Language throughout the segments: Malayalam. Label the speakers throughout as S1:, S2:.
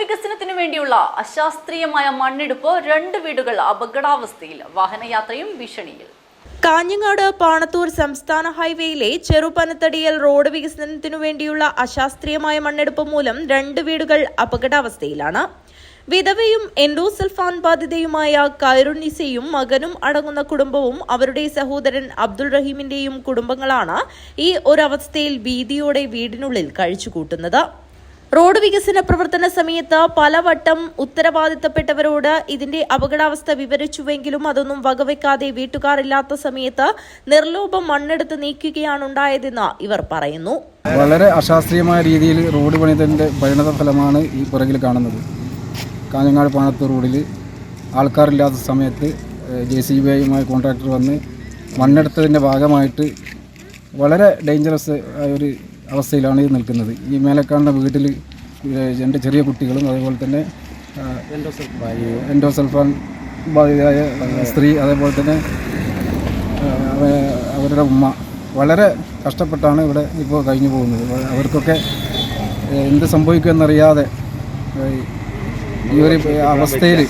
S1: വികസനത്തിനു വേണ്ടിയുള്ള അശാസ്ത്രീയമായ മണ്ണെടുപ്പ് രണ്ട് വീടുകൾ അപകടാവസ്ഥയിൽ. വാഹനയാത്രയും ഭീഷണിയിൽ.
S2: കാഞ്ഞങ്ങാട് പാണത്തൂർ സംസ്ഥാന ഹൈവേയിലെ ചെറുപനത്തടിയൽ റോഡ് വികസനത്തിനു വേണ്ടിയുള്ള അശാസ്ത്രീയമായ മണ്ണെടുപ്പ് മൂലം രണ്ട് വീടുകൾ അപകടാവസ്ഥയിലാണ്. വിധവയും എൻഡോസൽഫാൻ ബാധിതയുമായ കൈറുനിസയും മകനും അടങ്ങുന്ന കുടുംബവും അവരുടെ സഹോദരൻ അബ്ദുൾ റഹീമിന്റെയും കുടുംബങ്ങളാണ് ഈ ഒരവസ്ഥയിൽ ഭീതിയോടെ വീടിനുള്ളിൽ കഴിച്ചുകൂട്ടുന്നത്. റോഡ് വികസന പ്രവർത്തന സമയത്ത് പലവട്ടം ഉത്തരവാദിത്തപ്പെട്ടവരോട് ഇതിന്റെ അപകടാവസ്ഥ വിവരിച്ചുവെങ്കിലും അതൊന്നും വകവെക്കാതെ വീട്ടുകാരില്ലാത്ത സമയത്ത് നിർലോഭം മണ്ണെടുത്ത് നീക്കുകയാണുണ്ടായതെന്ന് ഇവർ പറയുന്നു.
S3: വളരെ അശാസ്ത്രീയമായ രീതിയിൽ റോഡ് പണിതന്റെ പരിണത ഫലമാണ് ഈ പുറകിൽ കാണുന്നത്. കാഞ്ഞങ്ങാട് പാണത്തൂർ റോഡിൽ ആൾക്കാരില്ലാത്ത സമയത്ത് ജെ സി ബി ഐയുമായി കോൺട്രാക്ടർ വന്ന് മണ്ണെടുത്തതിന്റെ ഭാഗമായിട്ട് വളരെ ഡേഞ്ചറസ് ആയ ഒരു അവസ്ഥയിലാണ് ഇത് നിൽക്കുന്നത്. ഈ മേലെ കാണുന്ന വീട്ടിൽ രണ്ട് ചെറിയ കുട്ടികളും അതേപോലെ തന്നെ എൻഡോസൾഫാൻ ബാധിതയായ സ്ത്രീ അതേപോലെ തന്നെ അവരുടെ ഉമ്മ വളരെ കഷ്ടപ്പെട്ടാണ് ഇവിടെ ഇപ്പോൾ കഴിഞ്ഞു പോകുന്നത്. അവ- അവർക്കൊക്കെ എന്ത് സംഭവിക്കുമെന്നറിയാതെ ഈ ഒരു അവസ്ഥയിൽ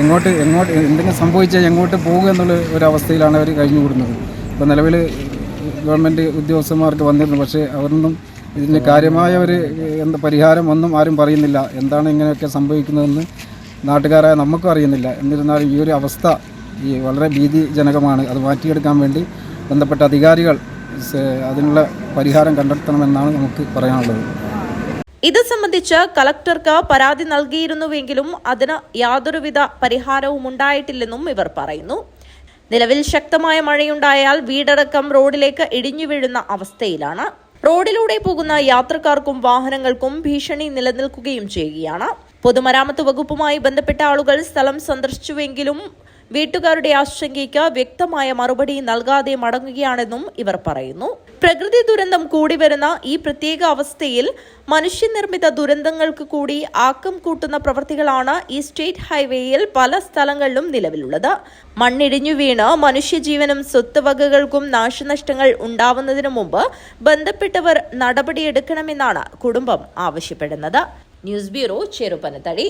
S3: എങ്ങോട്ട് എങ്ങോട്ട് എന്തെങ്കിലും സംഭവിച്ചാൽ എങ്ങോട്ട് പോകുക എന്നുള്ള ഒരു അവസ്ഥയിലാണ് അവർ കഴിഞ്ഞു കൂടുന്നത് ഇപ്പോൾ നിലവിൽ ഗവൺമെന്റ് ഉദ്യോഗസ്ഥന്മാർക്ക് വന്നിരുന്നു. പക്ഷേ അവരൊന്നും ഇതിന് കാര്യമായ ഒരു എന്താ പരിഹാരം ഒന്നും ആരും പറയുന്നില്ല. എന്താണ് ഇങ്ങനെയൊക്കെ സംഭവിക്കുന്നതെന്ന് നാട്ടുകാരായ നമുക്കും അറിയുന്നില്ല. എന്നിരുന്നാലും ഈ ഒരു അവസ്ഥ ഈ വളരെ ഭീതിജനകമാണ്. അത് മാറ്റിയെടുക്കാൻ വേണ്ടി ബന്ധപ്പെട്ട അധികാരികൾ അതിനുള്ള പരിഹാരം കണ്ടെത്തണമെന്നാണ് നമുക്ക് പറയാനുള്ളത്.
S2: ഇത് സംബന്ധിച്ച് കളക്ടർക്ക് പരാതി നൽകിയിരുന്നുവെങ്കിലും അതിന് യാതൊരുവിധ പരിഹാരവും ഉണ്ടായിട്ടില്ലെന്നും ഇവർ പറയുന്നു. നിലവിൽ ശക്തമായ മഴയുണ്ടായാൽ വീടടക്കം റോഡിലേക്ക് ഇടിഞ്ഞു വീഴുന്ന അവസ്ഥയിലാണ്. റോഡിലൂടെ പോകുന്ന യാത്രക്കാർക്കും വാഹനങ്ങൾക്കും ഭീഷണി നിലനിൽക്കുകയും ചെയ്യുകയാണ്. പൊതുമരാമത്ത് വകുപ്പുമായി ബന്ധപ്പെട്ട ആളുകൾ സ്ഥലം സന്ദർശിച്ചുവെങ്കിലും വീട്ടുകാരുടെ ആശങ്കയ്ക്ക് വ്യക്തമായ മറുപടി നൽകാതെ മടങ്ങുകയാണെന്നും ഇവർ പറയുന്നു. പ്രകൃതി ദുരന്തം കൂടി വരുന്ന ഈ പ്രത്യേക അവസ്ഥയിൽ മനുഷ്യനിർമ്മിത ദുരന്തങ്ങൾക്ക് കൂടി ആക്കം കൂട്ടുന്ന പ്രവൃത്തികളാണ് ഈ സ്റ്റേറ്റ് ഹൈവേയിൽ പല സ്ഥലങ്ങളിലും നിലവിലുള്ളത്. മണ്ണിടിഞ്ഞു വീണ് മനുഷ്യജീവനും സ്വത്തുവകകൾക്കും നാശനഷ്ടങ്ങൾ ഉണ്ടാവുന്നതിനു മുമ്പ് ബന്ധപ്പെട്ടവർ നടപടിയെടുക്കണമെന്നാണ് കുടുംബം ആവശ്യപ്പെടുന്നത്. News bureau Cherupanathady.